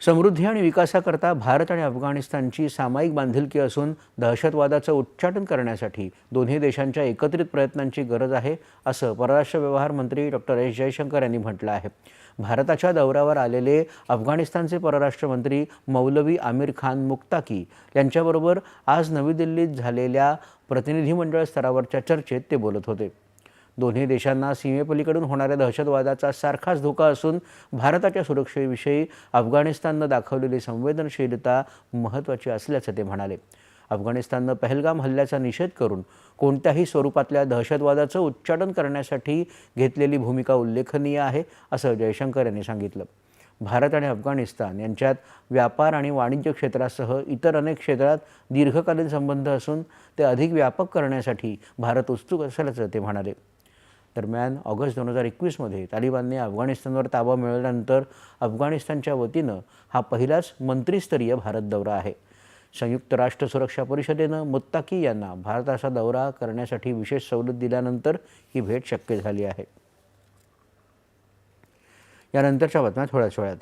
समृद्धी आणि विकासाकरता भारत आणि अफगाणिस्तानची सामायिक बांधिलकी असून दहशतवादाचं उच्चाटन करण्यासाठी दोन्ही देशांच्या एकत्रित प्रयत्नांची गरज आहे असं परराष्ट्र व्यवहार मंत्री डॉक्टर एस. जयशंकर यांनी म्हटलं आहे. भारताच्या दौऱ्यावर आलेले अफगाणिस्तानचे परराष्ट्र मंत्री मौलवी आमिर खान मुक्ताकी यांच्याबरोबर आज नवी दिल्लीत झालेल्या प्रतिनिधिमंडळ स्तरावरच्या चर्चेत ते बोलत होते. दोन्ही देशांना सीमेपलीकडून होणाऱ्या दहशतवादाचा सारखाच धोका असून भारताच्या सुरक्षेविषयी अफगाणिस्ताननं दाखवलेली संवेदनशीलता महत्त्वाची असल्याचं ते म्हणाले. अफगाणिस्ताननं पहलगाम हल्ल्याचा निषेध करून कोणत्याही स्वरूपातल्या दहशतवादाचं उच्चाटन करण्यासाठी घेतलेली भूमिका उल्लेखनीय आहे असं जयशंकर यांनी सांगितलं. भारत आणि अफगाणिस्तान यांच्यात व्यापार आणि वाणिज्य क्षेत्रासह इतर अनेक क्षेत्रात दीर्घकालीन संबंध असून ते अधिक व्यापक करण्यासाठी भारत उत्सुक असल्याचं ते म्हणाले. दरम्यान ऑगस्ट दोन हजार एकवीसमध्ये तालिबानने अफगाणिस्तानवर ताबा मिळवल्यानंतर अफगाणिस्तानच्या वतीनं हा पहिलाच मंत्रीस्तरीय भारत दौरा आहे. संयुक्त राष्ट्र सुरक्षा परिषदेनं मुत्ताकी यांना भारताचा दौरा करण्यासाठी विशेष सवलत दिल्यानंतर ही भेट शक्य झाली आहे. यानंतरच्या बातम्या थोड्याच वेळात.